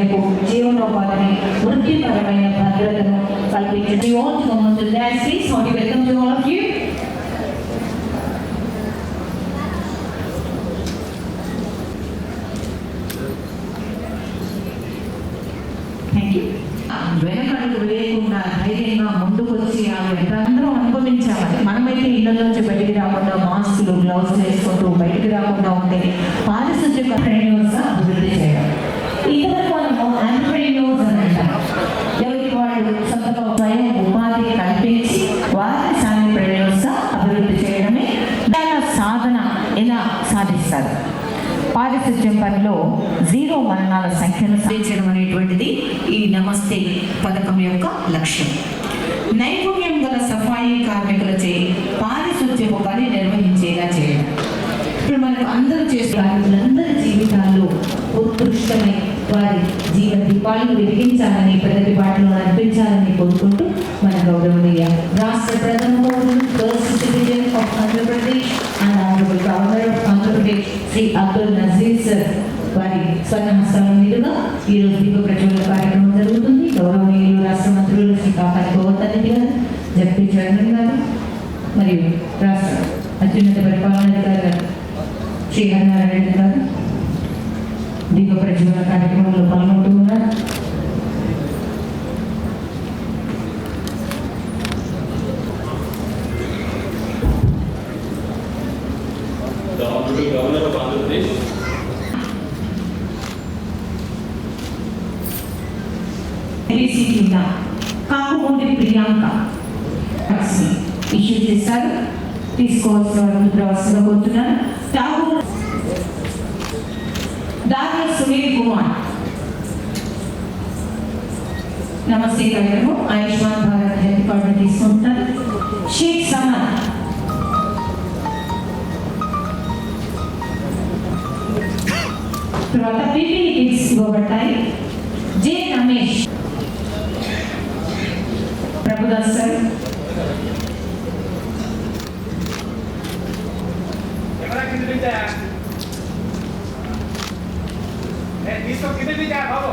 కొనసాగింపు జీవనోపాధిని వృత్తిపరమైన భద్రతను కల్పించింది We all come on to that space. Howdy, welcome to all of బయటికి రాకుండా మాస్కులు గ్లౌస్ వేసుకుంటూ బయటికి రాకుండా ఉంటే పారిశుద్ధ్య అభివృద్ధి చేయడం ఇతర సాధిస్తారు పారిశుద్ధ్యం పనిలో జీరో మరణాల సంఖ్యను సాధించడం అనేటువంటిది ఈ నమస్తే పథకం యొక్క లక్ష్యం. నైపుణ్యం గల సఫాయి కార్మికులచే పారిశుద్ధ్యపు పని నిర్వహించేలా చేయడం. ఇప్పుడు మనకు అందరూ చేసే కార్మికులందరి జీవితాల్లో ఉత్కృష్టమై వారి జీవన దీపాలను వెలిగించాలని ప్రగతి బాటలో శ్రీ అబ్దుల్ నజీర్ సార్ వారి స్వర్ణ హస్తాల మీదుగా ఈరోజు దీప ప్రజ్వల కార్యక్రమం జరుగుతుంది. గౌరవనీయులు రాష్ట్ర మంత్రులు శ్రీ కాకాని గోవర్ధన్ గారు జగదీ చరణ్ గారు మరియు రాష్ట్ర అత్యున్నత పరిపాలనాధికారి గారు శ్రీ హరినారాయణ గారు. దీప ప్రజ్వల కార్యక్రమంలో పాల్గొంటూ ఉన్నారు. ఏబీసీ కింద కాకుమూడి ప్రియాంక ఇష్యూ చేశారు తీసుకోవాల్సిన వారిని ప్రవాసంగా కోరుతున్నాను ఠాగూర్ దాదా సునీల్ కుమార్ నమస్తే గారు ఆయుష్మాన్ భారత్ హెల్త్ కార్డు తీసుకుంటారు షేక్ సమన్ తర్వాత పీపీ కిట్స్ ఇవ్వబడ్డాయి జే రమేష్ দাসেন কিন্তু বিচার হ্যাঁ বিশ্ব কিন্তু বিচার হব